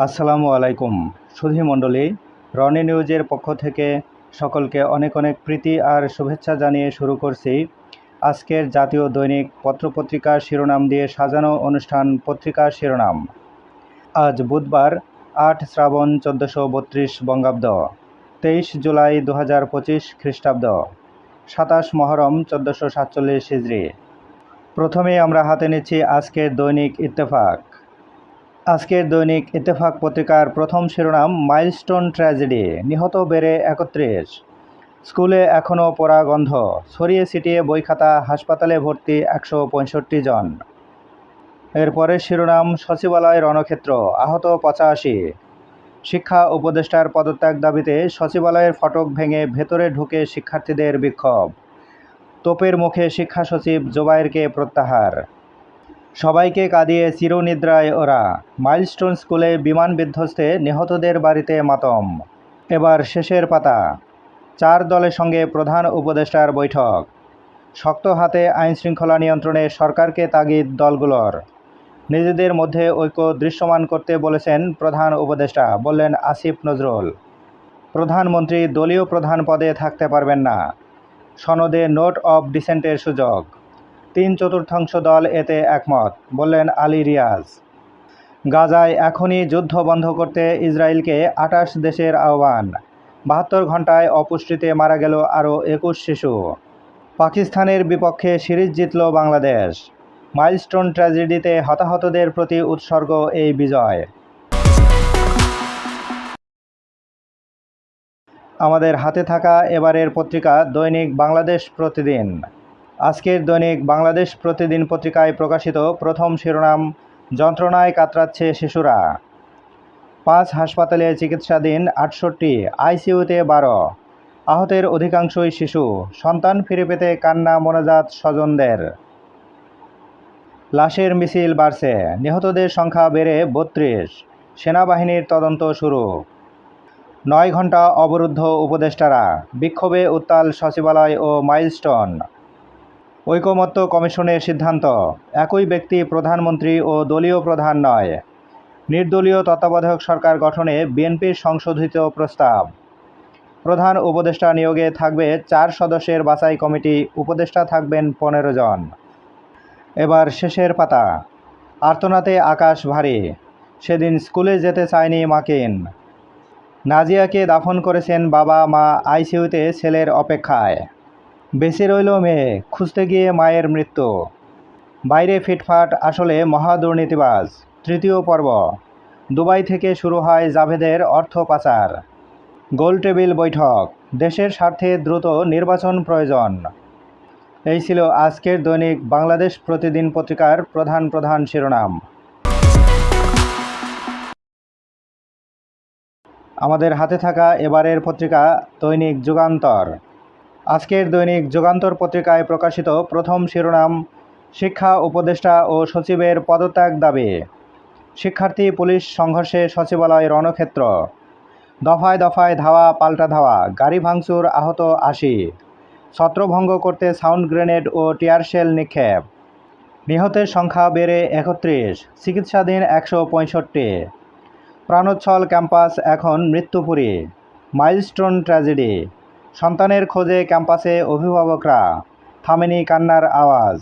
আসসালামু আলাইকুম। সুধী মণ্ডলী, রনি নিউজের পক্ষ থেকে সকলকে অনেক অনেক প্রীতি আর শুভেচ্ছা জানিয়ে শুরু করছি আজকের জাতীয় দৈনিক পত্রপত্রিকার শিরোনাম দিয়ে সাজানো অনুষ্ঠান পত্রিকার শিরোনাম। আজ বুধবার, আট শ্রাবণ চোদ্দোশো বত্রিশ বঙ্গাব্দ, তেইশ জুলাই দু হাজার পঁচিশ খ্রিস্টাব্দ, সাতাশ মহরম চোদ্দোশো সাতচল্লিশ হিজড়ি। প্রথমেই আমরা হাতে নিচ্ছি আজকের দৈনিক ইত্তেফাক। আজকের দৈনিক ইত্তেফাক পত্রিকার প্রথম শিরোনাম, মাইলস্টোন ট্র্যাজেডি, নিহত বেড়ে একত্রিশ। স্কুলে এখনও পড়া গন্ধ, ছড়িয়ে ছিটিয়ে বই খাতা হাসপাতালে ভর্তি একশো পঁয়ষট্টি জন। এরপরের শিরোনাম, সচিবালয় রণক্ষেত্র, আহত পঁচাশি। শিক্ষা উপদেষ্টার পদত্যাগ দাবিতে সচিবালয়ের ফটক ভেঙে ভেতরে ঢুকে শিক্ষার্থীদের বিক্ষোভ। তোপের মুখে শিক্ষা সচিব জোবায়েরকে প্রত্যাহার। সবাইকে কাঁদিয়ে চিরনিদ্রায় ওরা। মাইলস্টোন স্কুলে বিমান বিধ্বস্তে নিহতদের বাড়িতে মাতম। এবার শেষের পাতা। চার দলের সঙ্গে প্রধান উপদেষ্টার বৈঠক। শক্ত হাতে আইন শৃঙ্খলা নিয়ন্ত্রণে সরকারকে তাগিদ দলগুলোর। নিজেদের মধ্যে ঐক্য দৃশ্যমান করতে বলেছেন প্রধান উপদেষ্টা। বললেন, আসিফ নজরুল, প্রধানমন্ত্রী দলীয় প্রধান পদে থাকতে পারবেন না। সনদে নোট অব ডিসেন্টের সুযোগ। তিন চতুর্থাংশ দল এতে একমত, বললেন আলী রিয়াজ। গাজায় এখনই যুদ্ধ বন্ধ করতে ইসরায়েলকে আটাশ দেশের আহ্বান। বাহাত্তর ঘন্টায় অপুষ্টিতে মারা গেল আরও একুশ শিশু। পাকিস্তানের বিপক্ষে সিরিজ জিতল বাংলাদেশ। মাইলস্টোন ট্র্যাজেডিতে হতাহতদের প্রতি উৎসর্গ এই বিজয়। আমাদের হাতে থাকা এবারের পত্রিকা দৈনিক বাংলাদেশ প্রতিদিন। আজকের দৈনিক বাংলাদেশ প্রতিদিন পত্রিকায় প্রকাশিত প্রথম শিরোনাম, যন্ত্রণায় কাতরাচ্ছে শিশুরা। পাঁচ হাসপাতালে চিকিৎসাধীন আটষট্টি, আইসিইউতে বারো। আহতের অধিকাংশই শিশু। সন্তান ফিরে পেতে কান্না মোনাজাত স্বজনদের। লাশের মিছিল বাড়ছে। নিহতদের সংখ্যা বেড়ে বত্রিশ। সেনাবাহিনীর তদন্ত শুরু। নয় ঘণ্টা অবরুদ্ধ উপদেষ্টারা। বিক্ষোভে উত্তাল সচিবালয় ও মাইলস্টোন। ঐকমত্য কমিশনের সিদ্ধান্ত। একই ব্যক্তি প্রধানমন্ত্রী ও দলীয় প্রধান নয়। নির্দলীয় তত্ত্বাবধায়ক সরকার গঠনে বিএনপির সংশোধিত প্রস্তাব। প্রধান উপদেষ্টা নিয়োগে থাকবে চার সদস্যের বাছাই কমিটি, উপদেষ্টা থাকবেন পনেরো জন। এবার শেষের পাতা। আর্তনাতে আকাশ ভারী। সেদিন স্কুলে যেতে চায়নি মাকিন। নাজিয়াকে দাফন করেছেন বাবা মা আইসিইউতে ছেলের অপেক্ষায়। বেঁচে রইল মেয়ে, খুঁজতে গিয়ে মায়ের মৃত্যু। বাইরে ফিটফাট, আসলে মহা দুর্নীতিবাজ। তৃতীয় পর্ব। দুবাই থেকে শুরু হয় জাভেদের অর্থ পাচার। গোল টেবিল বৈঠক। দেশের স্বার্থে দ্রুত নির্বাচন প্রয়োজন। এই ছিল আজকের দৈনিক বাংলাদেশ প্রতিদিন পত্রিকার প্রধান প্রধান শিরোনাম। আমাদের হাতে থাকা এবারের পত্রিকা দৈনিক যুগান্তর। আজকের দৈনিক যুগান্তর পত্রিকায় প্রকাশিত প্রথম শিরোনাম, শিক্ষা উপদেষ্টা ও সচিবের পদত্যাগ দাবি। শিক্ষার্থী পুলিশ সংঘর্ষে সচিবালয় রণক্ষেত্র। দফায় দফায় ধাওয়া, পাল্টা ধাওয়া, গাড়ি ভাঙচুর আহত আশি। ছত্রভঙ্গ করতে সাউন্ড গ্রেনেড ও টিয়ারশেল নিক্ষেপ। নিহতের সংখ্যা বেড়ে একত্রিশ, চিকিৎসাধীন একশো পঁয়ষট্টি। প্রাণোচ্ছল ক্যাম্পাস এখন মৃত্যুপুরী। Milestone tragedy. সন্তানের খোঁজে ক্যাম্পাসে অভিভাবকরা। থামেনি কান্নার আওয়াজ।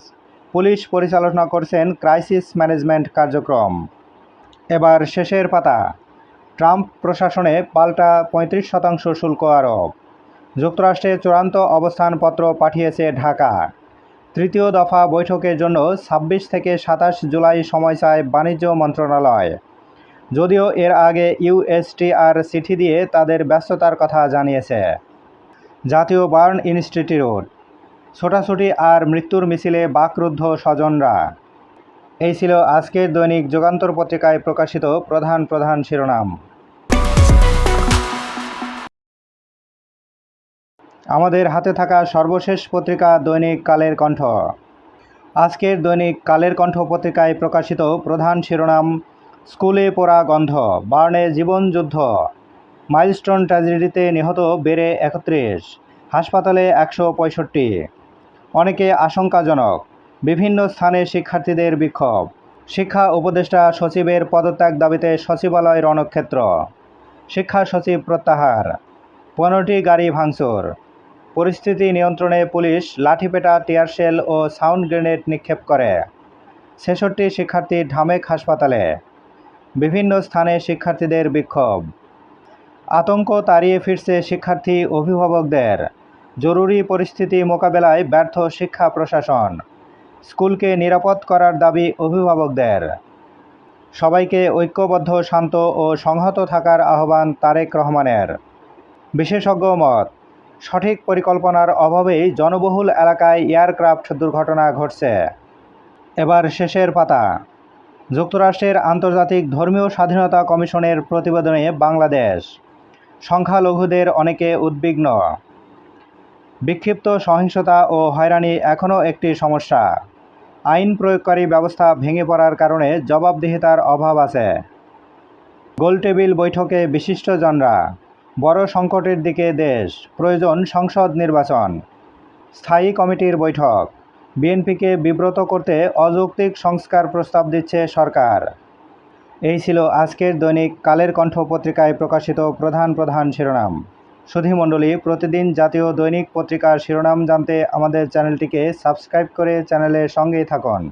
পুলিশ পরিচালনা করছেন ক্রাইসিস ম্যানেজমেন্ট কার্যক্রম। এবার শেষের পাতা। ট্রাম্প প্রশাসনে পাল্টা পঁয়ত্রিশ শতাংশ শুল্ক আরোপ। যুক্তরাষ্ট্রে চূড়ান্ত অবস্থানপত্র পাঠিয়েছে ঢাকা। তৃতীয় দফা বৈঠকের জন্য ছাব্বিশ থেকে সাতাশ জুলাই সময় চায় বাণিজ্য মন্ত্রণালয়। যদিও এর আগে ইউএসটিআর চিঠি দিয়ে তাদের ব্যস্ততার কথা জানিয়েছে। জাতীয় বার্ন ইনস্টিটিউট ছোটাছুটি আর মৃত্যুর মিছিলে বাকরুদ্ধ স্বজনরা। এই ছিল আজকের দৈনিক যুগান্তর পত্রিকায় প্রকাশিত প্রধান প্রধান শিরোনাম। আমাদের হাতে থাকা সর্বশেষ পত্রিকা দৈনিক কালের কণ্ঠ। আজকের দৈনিক কালের কণ্ঠ পত্রিকায় প্রকাশিত প্রধান শিরোনাম, স্কুলে পড়া গন্ধ, বার্নে জীবনযুদ্ধ মাইলস্টোন ট্র্যাজেডিতে নিহত বেড়ে একত্রিশ, হাসপাতালে একশো পঁয়ষট্টি। অনেকে আশঙ্কাজনক। বিভিন্ন স্থানে শিক্ষার্থীদের বিক্ষোভ। শিক্ষা উপদেষ্টা সচিবের পদত্যাগ দাবিতে সচিবালয় রণক্ষেত্র। শিক্ষা সচিব প্রত্যাহার। পনেরোটি গাড়ি ভাঙচুর। পরিস্থিতি নিয়ন্ত্রণে পুলিশ লাঠিপেটা টিয়ারশেল ও সাউন্ড গ্রেনেড নিক্ষেপ করে। ছেষট্টি শিক্ষার্থী ঢামেক হাসপাতালে। বিভিন্ন স্থানে শিক্ষার্থীদের বিক্ষোভ। আতঙ্ক তাড়িয়ে ফিরছে শিক্ষার্থী অভিভাবকদের। জরুরি পরিস্থিতি মোকাবেলায় ব্যর্থ শিক্ষা প্রশাসন। স্কুলকে নিরাপদ করার দাবি অভিভাবকদের। সবাইকে ঐক্যবদ্ধ, শান্ত ও সংহত থাকার আহ্বান তারেক রহমানের। বিশেষজ্ঞ মত, সঠিক পরিকল্পনার অভাবেই জনবহুল এলাকায় এয়ারক্রাফট দুর্ঘটনা ঘটছে। এবার শেষের পাতা। যুক্তরাষ্ট্রের আন্তর্জাতিক ধর্মীয় স্বাধীনতা কমিশনের প্রতিবেদনে বাংলাদেশ সংখ্যালঘুদের অনেকে উদ্বিগ্ন। বিক্ষিপ্ত সহিংসতা ও হয়রানি এখনও একটি সমস্যা। আইন প্রয়োগকারী ব্যবস্থা ভেঙে পড়ার কারণে জবাবদিহিতার অভাব আছে। গোলটেবিল বৈঠকে বিশিষ্টজনরা, বড় সংকটের দিকে দেশ, প্রয়োজন সংসদ নির্বাচন। স্থায়ী কমিটির বৈঠক, বিএনপিকে বিব্রত করতে অযৌক্তিক সংস্কার প্রস্তাব দিচ্ছে সরকার। এই ছিল আজকের দৈনিক কালের কণ্ঠ পত্রিকায় প্রকাশিত প্রধান প্রধান শিরোনাম। সুধীমণ্ডলী প্রতিদিন জাতীয় দৈনিক পত্রিকার শিরোনাম জানতে আমাদের চ্যানেলটিকে সাবস্ক্রাইব করে চ্যানেলের সঙ্গেই থাকুন।